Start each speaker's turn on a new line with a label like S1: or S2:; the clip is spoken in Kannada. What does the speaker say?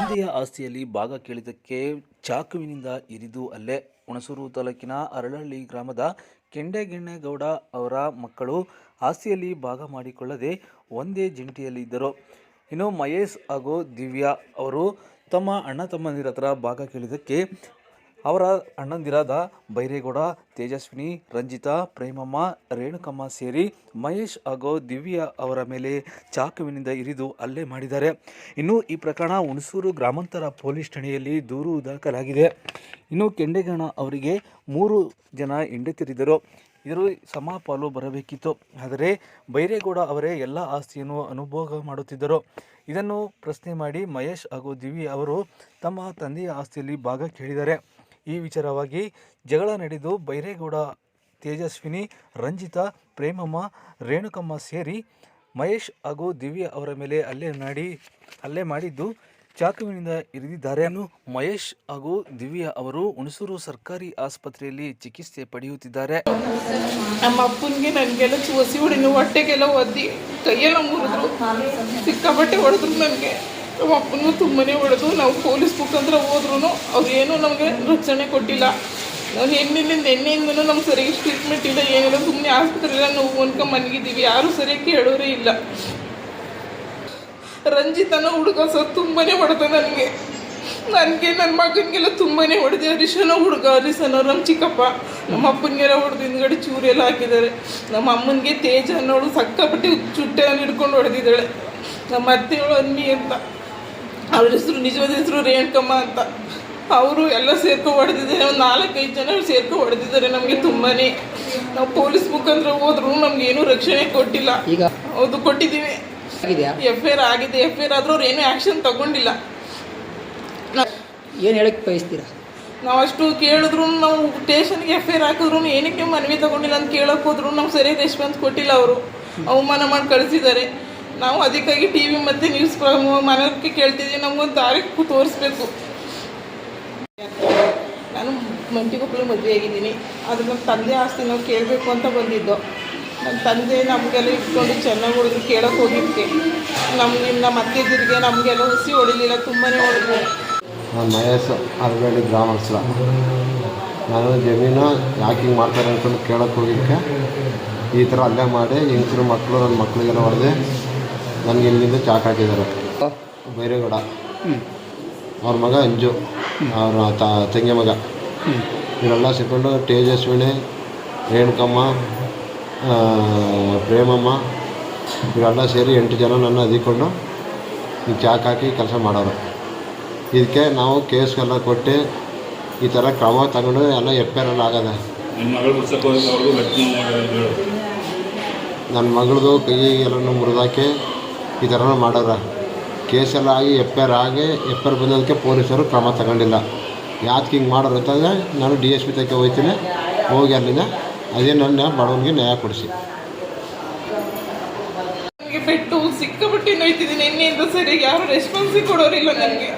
S1: ತಂದೆಯ ಆಸ್ತಿಯಲ್ಲಿ ಭಾಗ ಕೇಳಿದ್ದಕ್ಕೆ ಚಾಕುವಿನಿಂದ ಇರಿದು ಅಲ್ಲೇ ಹುಣಸೂರು ತಾಲೂಕಿನ ಅರಳಹಳ್ಳಿ ಗ್ರಾಮದ ಕೆಂಡೆಗೆಣ್ಣೆಗೌಡ ಅವರ ಮಕ್ಕಳು ಆಸ್ತಿಯಲ್ಲಿ ಭಾಗ ಮಾಡಿಕೊಳ್ಳದೆ ಒಂದೇ ಜಂಟಿಯಲ್ಲಿದ್ದರು ಇನ್ನು ಮಹೇಶ್ ಹಾಗೂ ದಿವ್ಯಾ ಅವರು ತಮ್ಮ ಅಣ್ಣ ತಮ್ಮಂದಿರ ಹತ್ರ ಭಾಗ ಕೇಳಿದ್ದಕ್ಕೆ ಅವರ ಅಣ್ಣಂದಿರಾದ ಬೈರೇಗೌಡ, ತೇಜಸ್ವಿನಿ, ರಂಜಿತಾ, ಪ್ರೇಮಮ್ಮ, ರೇಣುಕಮ್ಮ ಸೇರಿ ಮಹೇಶ್ ಹಾಗೂ ದಿವ್ಯಾ ಅವರ ಮೇಲೆ ಚಾಕುವಿನಿಂದ ಇರಿದು ಹಲ್ಲೆ ಮಾಡಿದ್ದಾರೆ. ಇನ್ನು ಈ ಪ್ರಕರಣ ಹುಣಸೂರು ಗ್ರಾಮಾಂತರ ಪೊಲೀಸ್ ಠಾಣೆಯಲ್ಲಿ ದೂರು ದಾಖಲಾಗಿದೆ. ಇನ್ನು ಕೆಂಡೇಗಣ ಅವರಿಗೆ ಮೂರು ಜನ ಹೆಂಡತಿರಿದ್ದರು ಇದರ ಸಮಪಾಲು ಬರಬೇಕಿತ್ತು. ಆದರೆ ಬೈರೇಗೌಡ ಅವರೇ ಎಲ್ಲ ಆಸ್ತಿಯನ್ನು ಅನುಭೋಗ ಮಾಡುತ್ತಿದ್ದರು. ಇದನ್ನು ಪ್ರಶ್ನೆ ಮಾಡಿ ಮಹೇಶ್ ಹಾಗೂ ದಿವಿ ಅವರು ತಮ್ಮ ತಂದೆಯ ಆಸ್ತಿಯಲ್ಲಿ ಭಾಗ ಕೇಳಿದ್ದಾರೆ ಈ ವಿಚಾರವಾಗಿ ಜಗಳ ನಡೆದು ಬೈರೇಗೌಡ, ತೇಜಸ್ವಿನಿ, ರಂಜಿತಾ, ಪ್ರೇಮಮ್ಮ, ರೇಣುಕಮ್ಮ ಸೇರಿ ಮಹೇಶ್ ಹಾಗೂ ದಿವ್ಯ ಅವರ ಮೇಲೆ ಹಲ್ಲೆ ಮಾಡಿ ಹಲ್ಲೆ ಮಾಡಿದ್ದು ಚಾಕುವಿನಿಂದ ಇರಿದಿದ್ದಾರೆ. ಮಹೇಶ್ ಹಾಗೂ ದಿವ್ಯ ಅವರು ಹುಣಸೂರು ಸರ್ಕಾರಿ ಆಸ್ಪತ್ರೆಯಲ್ಲಿ ಚಿಕಿತ್ಸೆ ಪಡೆಯುತ್ತಿದ್ದಾರೆ.
S2: ನಮ್ಮ ಅಪ್ಪನಿಗೆ ನನಗೆಲ್ಲ ಚೂಸಿ ಹೊಡಿನ ಹೊಟ್ಟೆಗೆಲ್ಲ ಒದ್ದಿ ಕೈಯೆಲ್ಲ ಮುರಿದ್ರು. ಸಿಕ್ಕಾಪಟ್ಟೆ ಹೊಡೆದ್ರು ನನಗೆ. ನಮ್ಮ ಅಪ್ಪನೂ ತುಂಬನೇ ಹೊಡೆದು ನಾವು ಪೊಲೀಸ್ ಮುಖಾಂತರ ಹೋದ್ರೂ ಅವ್ರು ನಮಗೆ ರಕ್ಷಣೆ ಕೊಟ್ಟಿಲ್ಲ. ನಾವು ಹೆಣ್ಣಿನಿಂದ ಎಣ್ಣೆಯಿಂದನೂ ನಮ್ಗೆ ಸರಿಯಾಗಿ ಟ್ರೀಟ್ಮೆಂಟ್ ಇಲ್ಲ, ಏನಿಲ್ಲ. ಸುಮ್ಮನೆ ಆಸ್ಪತ್ರೆಲ್ಲ ನೋವು ಅನ್ಕೊಂಡು ಮನಗಿದ್ದೀವಿ ಯಾರೂ ಸರಿಯಾಗಿ ಕೇಳೋರೇ ಇಲ್ಲ. ರಂಜಿತನ ಹುಡುಗ ಸರ್ ತುಂಬನೇ ಹೊಡೆದ ನನಗೆ. ನನಗೆ ನನ್ನ ಮಗನಿಗೆಲ್ಲ ತುಂಬನೇ ಹೊಡೆದು. ಹರೀಶನ ಹುಡುಗ ಹರಿಸನ ನಮ್ಮ ಚಿಕ್ಕಪ್ಪ. ನಮ್ಮ ಅಪ್ಪನಿಗೆಲ್ಲ ಹೊಡೆದು ಹಿಂದ್ಗಡೆ ಚೂರೆಲ್ಲ ಹಾಕಿದ್ದಾರೆ. ನಮ್ಮ ಅಮ್ಮನಿಗೆ ತೇಜ ಅನ್ನೋಳು ಸಕ್ಕಪಟ್ಟಿ ಚುಟ್ಟೆ ಹಿಡ್ಕೊಂಡು ಹೊಡೆದಿದ್ದಾಳೆ. ನಮ್ಮ ಅತ್ತೆಯವಳು ಅನ್ನಿ ಅಂತ. ಅವ್ರ ಹೆಸರು ನಿಜವಾದ ಹೆಸರು ರೇಣುಕಮ್ಮ ಅಂತ. ಅವರು ಎಲ್ಲ ಸೇರ್ಕೊ ಹೊಡೆದಿದ್ದಾರೆ. ಒಂದು ನಾಲ್ಕೈದು ಜನ ಸೇರ್ಕೊ ಹೊಡೆದಿದ್ದಾರೆ ನಮಗೆ ತುಂಬಾನೇ. ನಾವು ಪೊಲೀಸ್ ಮುಖಾಂತರ ಹೋದ್ರು ನಮ್ಗೆ ಏನೂ ರಕ್ಷಣೆ ಕೊಟ್ಟಿಲ್ಲ.
S3: ಈಗ
S2: ಹೌದು ಕೊಟ್ಟಿದ್ದೀವಿ. ಎಫ್ ಐ ಆರ್ ಆಗಿದೆ. ಎಫ್ ಐ ಆರ್ ಆದ್ರೂ ಅವ್ರು ಏನೂ ಆ್ಯಕ್ಷನ್ ತಗೊಂಡಿಲ್ಲ.
S3: ಏನು ಹೇಳಕ್ಕೆ ಬಯಸ್ತೀರಾ?
S2: ನಾವು ಅಷ್ಟು ಕೇಳಿದ್ರು ನಾವು ಸ್ಟೇಷನ್ಗೆ ಎಫ್ ಐ ಆರ್ ಹಾಕಿದ್ರು ಏನಕ್ಕೆ ಮನವಿ ತಗೊಂಡಿಲ್ಲ ಅಂತ ಕೇಳಕ್ಕೆ ಹೋದ್ರು. ನಮ್ಗೆ ಸರಿಯಾಗಿ ರೆಸ್ಪಾನ್ಸ್ ಕೊಟ್ಟಿಲ್ಲ ಅವರು. ಅವಮಾನ ಮಾಡಿ ಕಳಿಸಿದ್ದಾರೆ. ನಾವು ಅದಕ್ಕಾಗಿ ಟಿ ವಿ ಮತ್ತು ನ್ಯೂಸ್ ಮನೆಯವ್ರಿಗೆ ಕೇಳ್ತಿದ್ದೀವಿ ನಮಗೊಂದು ದಾರಿ ತೋರಿಸ್ಬೇಕು. ನಾನು ಮಂಟಿಗೊಬ್ಬಳು ಮದುವೆ ಆಗಿದ್ದೀನಿ. ಅದು ನಮ್ಮ ತಂದೆ ಆಸ್ತಿ ನಾವು ಕೇಳಬೇಕು ಅಂತ ಬಂದಿದ್ದು. ನಮ್ಮ ತಂದೆ ನಮಗೆಲ್ಲ ಇಟ್ಕೊಂಡು ಚೆನ್ನಾಗಿ ಹೊಡೆದು ಕೇಳೋಕೆ ಹೋಗಿದ್ದಕ್ಕೆ ನಮಗೆ ನಮ್ಮ ಅತ್ತೆದಿರಿಗೆ ನಮಗೆಲ್ಲ ಹುಸಿ ಹೊಡಿಲಿಲ್ಲ ತುಂಬಾ ಹೊಡೆದು
S4: ನಾನು ಮಹೇಶ್ ಅರಗಳ್ಳಿ ಗ್ರಾಮಸ್ಥರ ನಾನು ಜಮೀನು ಯಾಕೆ ಹಿಂಗೆ ಮಾಡ್ತಾರೆ ಅಂದ್ಕೊಂಡು ಕೇಳೋಕೆ ಹೋಗಿದ್ದಕ್ಕೆ ಈ ಥರ ಅಲ್ಲೇ ಮಾಡಿ ಹೆಂಗಸ್ರು ಮಕ್ಕಳು ನನ್ನ ಮಕ್ಕಳಿಗೆಲ್ಲ ಹೊಡೆದು ನನಗೆ ಇಲ್ಲಿಂದ ಚಾಕ್ ಹಾಕಿದ್ದಾರೆ. ಬೈರೇಗೌಡ ಅವ್ರ ಮಗ ಅಂಜು. ಅವ್ರ ತ ತಂಗಿ ಮಗ. ಇವರೆಲ್ಲ ಸೇಕೊಂಡು ತೇಜಸ್ವಿನಿ ರೇಣುಕಮ್ಮ ಪ್ರೇಮಮ್ಮ ಇವರೆಲ್ಲ ಸೇರಿ ಎಂಟು ಜನ ನನ್ನ ಅದಿಕೊಂಡು ಈ ಚಾಕ್ ಹಾಕಿ ಕೆಲಸ ಮಾಡೋರು. ಇದಕ್ಕೆ ನಾವು ಕೇಸ್ಗೆಲ್ಲ ಕೊಟ್ಟು ಈ ಥರ ಕ್ರಮ ತಗೊಂಡು ಎಲ್ಲ ಎಫ್ ಐ ಆರ್ ಎಲ್ಲ ಆಗದೆ ನನ್ನ ಮಗಳದು ಕೈ ಎಲ್ಲನೂ ಮುರಿದಾಕಿ ಈ ಥರ ಮಾಡೋರ. ಕೇಸಲ್ಲಾಗಿ ಎಫ್ ಆಗಿ ಎಫ್ ಐ ಬಂದದಕ್ಕೆ ಪೊಲೀಸರು ಕ್ರಮ ತಗೊಂಡಿಲ್ಲ. ಯಾಕೆ ಹಿಂಗೆ ಮಾಡೋರು ಅಂತಂದರೆ ನಾನು ಡಿ ಎಸ್ ಪಿ ತಕ್ಕೆ ಹೋಗ್ತೀನಿ. ಹೋಗಿ ಅಲ್ಲಿಂದ. ಅದೇ ನನ್ನ ಬಡವನಿಗೆ ನ್ಯಾಯ ಕೊಡಿಸಿ.
S2: ಪೆಟ್ಟು ನೋಯ್ತಿದ್ದೀನಿ ನಿನ್ನೆಯಿಂದ ಸರಿ ಯಾರು ರೆಸ್ಪಾನ್ಸಿ ಕೊಡೋರಿಲ್ಲ ನನಗೆ.